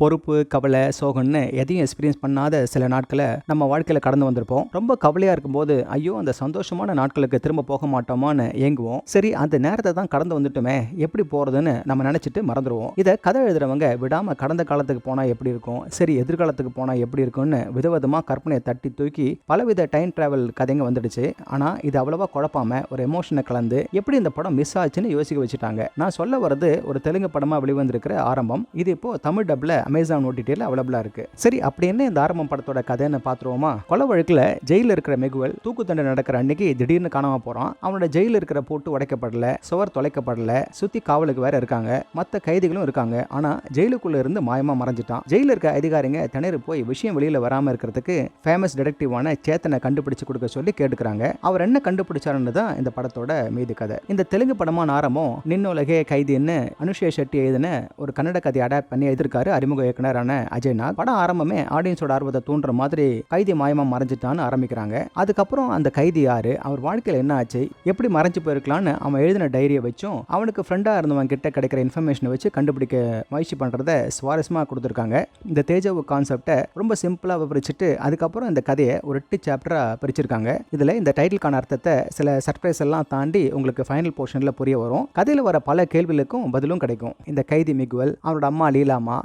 பொறுப்பு கவலை சோகம்னு எதையும் எக்ஸ்பீரியன்ஸ் பண்ணாத சில நாட்களை நம்ம வாழ்க்கையில் கடந்து வந்திருப்போம். ரொம்ப கவலையாக இருக்கும்போது ஐயோ அந்த சந்தோஷமான நாட்களுக்கு திரும்ப போக மாட்டோமான்னு ஏங்குவோம். சரி அந்த நேரத்தை தான் கடந்து வந்துட்டோமே எப்படி போகிறதுன்னு நம்ம நினச்சிட்டு மறந்துடுவோம் இதை கதை எழுதுறவங்க விடாமல் கடந்த காலத்துக்கு போனால் எப்படி இருக்கும்? சரி எதிர்காலத்துக்கு போனால் எப்படி இருக்கும்னு விதவிதமாக கற்பனையை தட்டி தூக்கி பலவித டைம் டிராவல் கதைங்க வந்துடுச்சு. ஆனால் இது அவ்வளோவா குழப்பாம ஒரு எமோஷனை கலந்து எப்படி இந்த படம் மிஸ் ஆச்சுன்னு யோசிக்க வச்சுட்டாங்க. நான் சொல்ல வர்றது ஒரு தெலுங்கு படமாக வெளிவந்திருக்கிற ஆரம்பம். இது இப்போ தமிழ் டப்பில் அமேசான் ஓடிடியில் அவைலபிளாக இருக்கு. சரி அப்படி என்ன இந்த ஆரம்பம் படத்தோட கதைன்னு பார்த்துருவோமா கொலை வழக்கில் ஜெயிலில் இருக்கிற மெகுவல் தூக்கு தண்டனை நடக்கிற அன்னைக்கு திடீர்னு காணாம போகிறான் அவனோட ஜெயிலில் இருக்கிற போட்டு உடைக்கப்படல சுவர் தொலைக்கப்படல சுற்றி காவலுக்கு வேற இருக்காங்க. மற்ற கைதிகளும் இருக்காங்க. ஆனால் ஜெயிலுக்குள்ள இருந்து மாயமாக மறைஞ்சிட்டான். ஜெயிலில் இருக்க அதிகாரிங்க திணறி போய் விஷயம் வெளியில் வராமல் இருக்கிறதுக்கு ஃபேமஸ் டிடெக்டிவான சேத்தனை கண்டுபிடிச்சு கொடுக்க சொல்லி கேட்டுக்கிறாங்க. அவர் என்ன கண்டுபிடிச்சாருன்னு தான் இந்த படத்தோட மீதி கதை. இந்த தெலுங்கு படமான ஆரம்பம் நின்னுலகே கைதின்னு அனுஷே ஷெட்டி எழுதின ஒரு கன்னட கதை அடாப்ட் பண்ணி எழுதிருக்காரு அறிமுக இயக்குனரான அஜய்நாத் படம் ஆரம்பமே ஆடியன்ஸோட ஆர்வத்தை தூண்டுற மாதிரி கைதி மாயமா மறைஞ்சிட்டான்னு ஆரம்பிக்கிறாங்க. அதுக்கப்புறம் அந்த கைதி யாரு? அவர் வாழ்க்கையில் என்ன ஆச்சு? எப்படி மறைஞ்சு போயிருக்கலாம்னு அவன் எழுதின டைரியை வச்சும் அவனுக்கு ஃப்ரெண்டாக இருந்தவங்க கிட்ட கிடைக்கிற இன்ஃபர்மேஷனை வச்சு கண்டுபிடிக்க முயற்சி பண்ணுறத சுவாரஸ்யமாக கொடுத்துருக்காங்க. இந்த தேஜவு கான்செப்டை ரொம்ப சிம்பிளாக விவரிச்சுட்டு அதுக்கப்புறம் இந்த கதையை ஒரு எட்டு சாப்டராக பிரிச்சிருக்காங்க. இதில் இந்த டைட்டிலுக்கான அர்த்தத்தை சில சர்ப்ரைஸ் எல்லாம் தாண்டி உங்களுக்கு ஃபைனல் போர்ஷனில் புரிய வரும். கதையில் வர பல கேள்விகளுக்கும் பதிலும் கிடைக்கும். இந்த கைதி மிகுவல் அவரோட அம்மா லீலாமா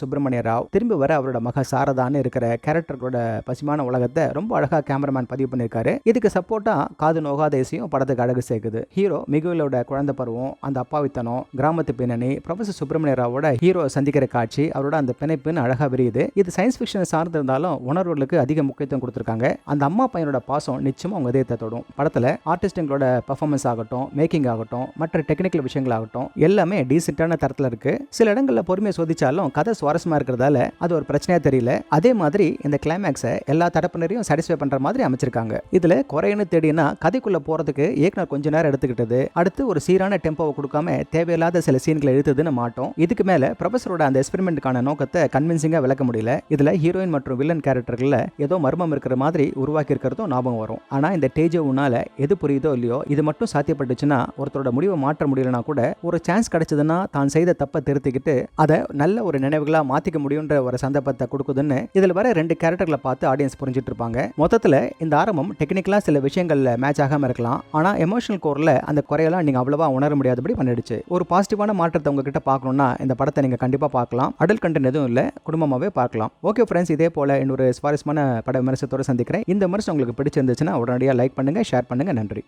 சுப்பிரமணிய ராவ் திரும்பி வர அவரோட மக சாரதான்னு இருக்கிற கேரக்டர்களோட பசுமான உலகத்தை ரொம்ப அழகா கேமராமேன் பதிவு பண்ணியிருக்காரு. இதுக்கு சப்போர்ட்டா காது நோகாத இசையும் படத்துக்கு அழகு சேர்க்குது. ஹீரோ மிகுவிலோட குழந்தை பருவம் அந்த அப்பாவித்தனம் கிராமத்து பின்னணி ப்ரொஃபசர் சுப்பிரமணிய ராவோட ஹீரோ சந்திக்கிற காட்சி அவரோட அந்த பிணைப்புன்னு அழகா விரியுது. இது சயின்ஸ் ஃபிக்ஷன் சார்ந்திருந்தாலும் உணர்வுகளுக்கு அதிக முக்கியத்துவம் கொடுத்துருக்காங்க. அந்த அம்மா பையனோட பாசம் நிச்சயமா உங்க இதயத்தை தொடும். படத்துல ஆர்டிஸ்டுங்களோட பர்ஃபார்மன்ஸ் ஆகட்டும் மேக்கிங் ஆகட்டும் மற்ற டெக்னிக்கல் விஷயங்கள் ஆகட்டும் எல்லாமே டீசென்டான தரத்தில் இருக்கு. சில இடங்களில் பொறுமையை சோதிச்சாலும் கதை சுவாரஸ்யமாக இருக்கிறதால அது ஒரு பிரச்சனையா தெரியல. அதே மாதிரி இந்த கிளைமேக்ஸை எல்லா தரப்பினரையும் சாட்டிஸ்ஃபை பண்ற மாதிரி அமைச்சிருக்காங்க. இதுல குறைன்னு தேடினா கதைக்குள்ளே போறதுக்கு இயக்குனர் கொஞ்ச நேரம் எடுத்துக்கிட்டது. அடுத்து ஒரு சீரான டெம்போவை கொடுக்காம தேவையில்லாத சில சீன்களை எழுத்துதுன்னு மாட்டோம். இதுக்கு மேலே ப்ரொஃபஸரோட அந்த எக்ஸ்பெரிமெண்ட்டுக்கான நோக்கத்தை கன்வின்சிங்காக விளக்க முடியல. இதுல ஹீரோயின் மற்றும் வில்லன் கேரக்டர்களில் ஏதோ மர்மம் இருக்கிற மாதிரி உருவாக்கி இருக்கிறதும் ஞாபகம் வரும். ஆனால் இந்த டேஜோவுனால எது புரியுதோ இல்லையோ இது மட்டும் சாத்தியப்பட்டுச்சுன்னா ஒருத்தரோட முடிவை மாற்ற முடியலனா கூட ஒரு சான்ஸ் கிடைச்சதுன்னா தான் செய்த தப்பை திருத்திக்கிட்டு அதை நல்ல ஒரு நினைவுகளை மாத்திக்க முடியுன்ற ஒரு சந்தர்ப்பத்தை கொடுக்குதுன்னு இதுல வர ரெண்டு கேரக்டர்களை பார்த்து ஆடியன்ஸ் புரிஞ்சிட்டு இருப்பாங்க. மொத்தத்துல இந்த ஆரம்பம் டெக்னிக்கலா சில விஷயங்கள்ல மேட்ச் ஆகாம இருக்கலாம். ஆனா எமோஷனல் கோர்ல அந்த குறையெல்லாம் நீங்க அவ்வளவா உணர முடியாதபடி பண்ணிடுச்சு. ஒரு பாசிட்டிவான மாற்றத்தை உங்ககிட்ட பார்க்கணும்னா இந்த படத்தை நீங்க கண்டிப்பா பார்க்கலாம். அடல் கண்டென்ட் எதுவும் இல்லை குடும்பமாவே பார்க்கலாம். ஓகே ஃப்ரெண்ட்ஸ் இதே போல இன்னொரு சுவாரஸ்யமான பட விமர்சனத்தோட சந்திக்கிறேன். இந்த விமர்சனம் உங்களுக்கு பிடிச்சிருந்துச்சுன்னா உடனடியாக லைக் பண்ணுங்க ஷேர் பண்ணுங்க. நன்றி.